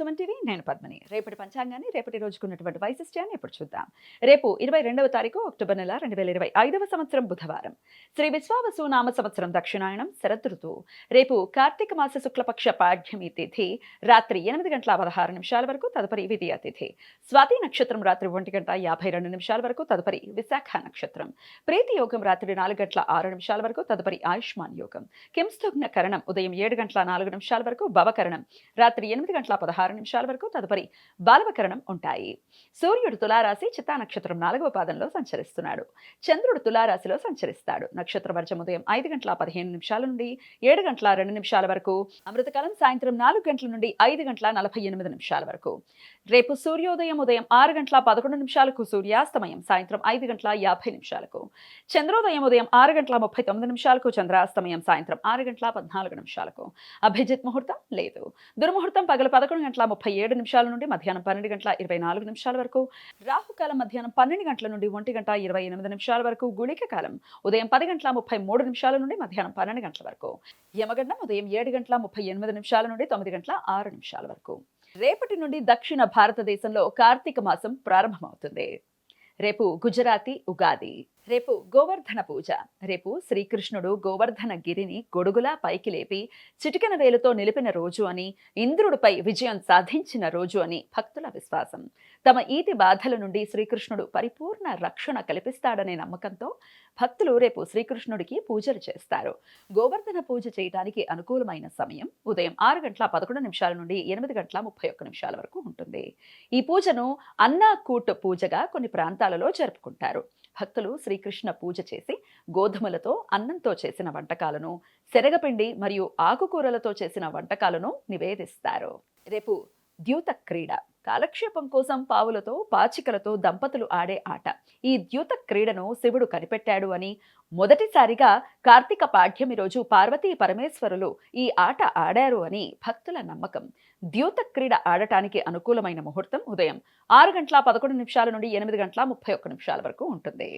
Suman TV నేను పద్మని. రేపటి పంచాంగాన్ని రేపటి రోజుకున్నటువంటి వైశిష్ట్యాన్ని ఇప్పుడు చూద్దాం. రేపు ఇరవై రెండవ తారీఖు అక్టోబర్ నెల రెండు వేల ఇరవై ఐదవ సంవత్సరం బుధవారం. శ్రీ విశ్వావసు నామ సంవత్సరం దక్షిణాయనం శరద్ ఋతువు. రేపు కార్తీక మాస శుక్లపక్ష పాఠ్యమి తిథి రాత్రి ఎనిమిది గంటల పదహారు నిమిషాల వరకు తదుపరి విధియ తిథి. స్వాతి నక్షత్రం రాత్రి ఒంటి గంట యాభై రెండు నిమిషాల వరకు తదుపరి విశాఖ నక్షత్రం. ప్రీతి యోగం రాత్రి నాలుగు గంటల ఆరు నిమిషాల వరకు తదుపరి ఆయుష్మాన్ యోగం. కింస్తుగ్న కరణం ఉదయం ఏడు గంటల నాలుగు నిమిషాల వరకు భవకరణం రాత్రి ఎనిమిది గంటల పదహారు నిమిషాల వరకు తదుపరి బాలవకరణం ఉంటాయి. సూర్యుడు తులారాశి చిత్తా నక్షత్రం నాలుగవ పాదంలో సంచరిస్తున్నాడు. చంద్రుడు తులారాశిలో సంచరిస్తాడు. నక్షత్ర వర్జం ఉదయం ఐదు గంటల పదిహేను నిమిషాల నుండి ఏడు గంటల రెండు నిమిషాల వరకు అమృతకాలం సాయంత్రం నాలుగు గంటల నుండి ఐదు గంటల నలభై ఎనిమిది నిమిషాల వరకు. రేపు సూర్యోదయం ఉదయం ఆరు గంటల పదకొండు నిమిషాలకు సూర్యాస్తమయం సాయంత్రం ఐదు గంటల యాభై నిమిషాలకు. చంద్రోదయం ఉదయం ఆరు గంటల ముప్పై తొమ్మిది నిమిషాలకు చంద్రాస్తమయం సాయంత్రం ఆరు గంటల పద్నాలుగు నిమిషాలకు. అభిజిత్ ముహూర్తం లేదు. దుర్ముహూర్తం పగలు పదకొండు గంటల ముప్పై ఏడు నిమిషాల నుండి మధ్యాహ్నం పన్నెండు గంటల ఇరవై నాలుగు నిమిషాల వరకు రాహుకాలం మధ్యాహ్నం పన్నెండు గంటల నుండి ఒంటి గంట ఇరవై ఎనిమిది నిమిషాల వరకు గుళిక కాలం ఉదయం పది గంటల ముప్పై మూడు నిమిషాల నుండి మధ్యాహ్నం పన్నెండు గంటల వరకు యమగండం ఉదయం ఏడు గంటల ముప్పై ఎనిమిది నిమిషాల నుండి తొమ్మిది గంటల ఆరు నిమిషాల వరకు. రేపటి నుండి దక్షిణ భారతదేశంలో కార్తీక మాసం ప్రారంభమవుతుంది. రేపు గుజరాతీ ఉగాది. రేపు గోవర్ధన పూజ. రేపు శ్రీకృష్ణుడు గోవర్ధన గిరిని గొడుగులా పైకి లేపి చిటికెన వేలుతో నిలిపిన రోజు అని ఇంద్రుడిపై విజయం సాధించిన రోజు అని భక్తుల విశ్వాసం. తమ ఈతి బాధల నుండి శ్రీకృష్ణుడు పరిపూర్ణ రక్షణ కల్పిస్తాడనే నమ్మకంతో భక్తులు రేపు శ్రీకృష్ణుడికి పూజలు చేస్తారు. గోవర్ధన పూజ చేయడానికి అనుకూలమైన సమయం ఉదయం ఆరు గంటల పదకొండు నిమిషాల నుండి ఎనిమిది గంటల ముప్పై ఒక్క నిమిషాల వరకు ఉంటుంది. ఈ పూజను అన్నాకూట్ పూజగా కొన్ని ప్రాంతాలలో జరుపుకుంటారు. భక్తులు శ్రీకృష్ణ పూజ చేసి గోధుమలతో అన్నంతో చేసిన వంటకాలను శనగపిండి మరియు ఆకుకూరలతో చేసిన వంటకాలను నివేదిస్తారు. రేపు ద్యూత క్రీడ. కాలక్షేపం కోసం పావులతో పాచికలతో దంపతులు ఆడే ఆట. ఈ ద్యూత క్రీడను శివుడు కనిపెట్టాడు అని మొదటిసారిగా కార్తీక పాఠ్యమి రోజు పార్వతీ పరమేశ్వరులు ఈ ఆట ఆడారు అని భక్తుల నమ్మకం. ద్యూత క్రీడ ఆడటానికి అనుకూలమైన ముహూర్తం ఉదయం ఆరు గంటల పదకొండు నిమిషాల నుండి ఎనిమిది గంటల ముప్పై ఒక్క నిమిషాల వరకు ఉంటుంది.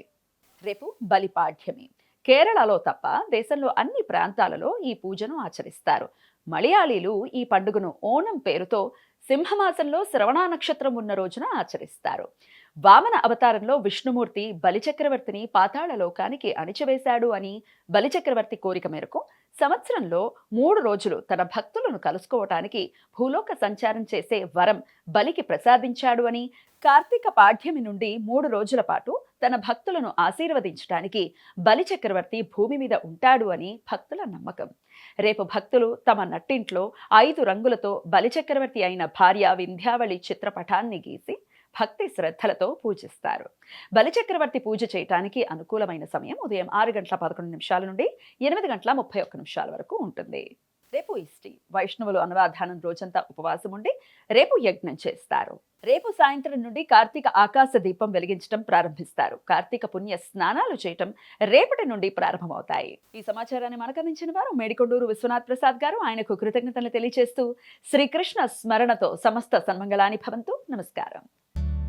రేపు బలిపాఠ్యమి కేరళలో తప్ప దేశంలో అన్ని ప్రాంతాలలో ఈ పూజను ఆచరిస్తారు. మలయాళీలు ఈ పండుగను ఓణం పేరుతో సింహమాసంలో శ్రవణ నక్షత్రం ఉన్న రోజున ఆచరిస్తారు. వామన అవతారంలో విష్ణుమూర్తి బలిచక్రవర్తిని పాతాళ లోకానికి అణిచివేశాడు అని బలిచక్రవర్తి కోరిక మేరకు సంవత్సరంలో మూడు రోజులు తన భక్తులను కలుసుకోవటానికి భూలోక సంచారం చేసే వరం బలికి ప్రసాదించాడు అని కార్తీక పాఠ్యమి నుండి మూడు రోజుల పాటు తన భక్తులను ఆశీర్వదించడానికి బలిచక్రవర్తి భూమి మీద ఉంటాడు అని భక్తుల నమ్మకం. రేపు భక్తులు తమ నట్టింట్లో ఐదు రంగులతో బలిచక్రవర్తి అయిన భార్య వింధ్యావళి చిత్రపటాన్ని గీసి భక్తి శ్రద్ధలతో పూజిస్తారు. బలిచక్రవర్తి పూజ చేయటానికి అనుకూలమైన సమయం ఉదయం ఆరు గంటల పదకొండు నిమిషాల నుండి ఎనిమిది గంటల ముప్పై ఒక్క నిమిషాల వరకు ఉంటుంది. రేపు ఇష్టి వైష్ణవులు అనువాధానం రోజంతా ఉపవాసం ఉండి రేపు యజ్ఞం చేస్తారు. రేపు సాయంత్రం నుండి కార్తీక ఆకాశ దీపం వెలిగించడం ప్రారంభిస్తారు. కార్తీక పుణ్య స్నానాలు చేయటం రేపటి నుండి ప్రారంభమవుతాయి. ఈ సమాచారాన్ని మనకందించిన వారు మేడికొండూరు విశ్వనాథ్ ప్రసాద్ గారు. ఆయనకు కృతజ్ఞతలు తెలియజేస్తూ శ్రీకృష్ణ స్మరణతో సమస్త సన్మంగళాని భవంతు. నమస్కారం.